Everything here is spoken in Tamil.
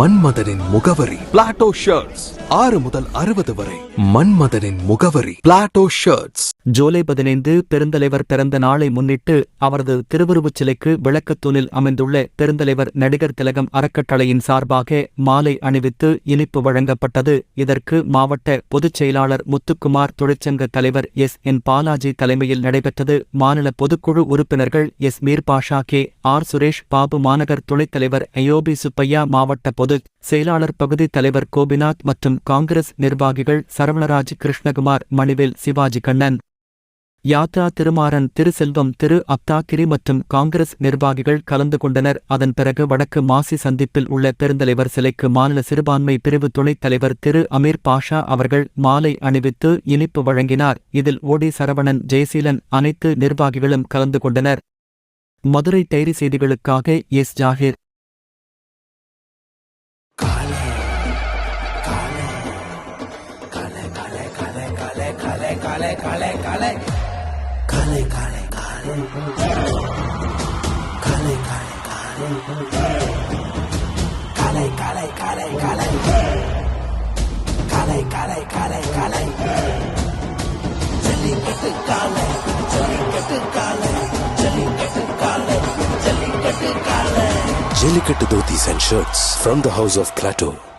மன்மதனின் முகவரி பிளாட்டோ ஷர்ட்ஸ் ஆறு முதல் அறுபது வரை மன்மதனின் முகவரி. பிளாட்டோ ஷர்ட்ஸ் ஜூலை பதினைந்து பெருந்தலைவர் பிறந்த நாளை முன்னிட்டு அவரது திருவுருவச் சிலைக்கு விளக்கத்தூணில் அமைந்துள்ள பெருந்தலைவர் நடிகர் திலகம் அறக்கட்டளையின் சார்பாக மாலை அணிவித்து இனிப்பு வழங்கப்பட்டது. இதற்கு மாவட்ட பொதுச் செயலாளர் முத்துக்குமார் தொழிற்சங்க தலைவர் எஸ். என். பாலாஜி தலைமையில் நடைபெற்றது. மாநில பொதுக்குழு உறுப்பினர்கள் S. Meer Basha K. R. Suresh Babu மாநகர் துணைத் தலைவர் அயோபி சுப்பையா மாவட்ட பொதுச் செயலாளர் பகுதி தலைவர் கோபிநாத் மற்றும் காங்கிரஸ் நிர்வாகிகள் சரவணராஜ் கிருஷ்ணகுமார் மணிவேல் சிவாஜி கண்ணன். யாத்ரா திருமாறன் திருசெல்வம் திரு அப்தாக்கிரி மற்றும் காங்கிரஸ் நிர்வாகிகள் கலந்து கொண்டனர். அதன் பிறகு வடக்கு மாசி சந்திப்பில் உள்ள பெருந்தலைவர் சிலைக்கு மாநில சிறுபான்மை பிரிவு துணைத் தலைவர் திரு அமீர் பாஷா அவர்கள் மாலை அணிவித்து இனிப்பு வழங்கினார். இதில் ஓடி சரவணன் ஜெயசீலன் அனைத்து நிர்வாகிகளும் கலந்து கொண்டனர். மதுரை டைரி செய்திகளுக்காக எஸ். ஜாகிர். काले काले काले। काले काले काले। काले काले काले। काले काले काले काले। काले काले काले काले। जली कट काले जली कट काले जली कट काले जली कट काले। Jellicut Dhoti and Shirts from the House of Plateau.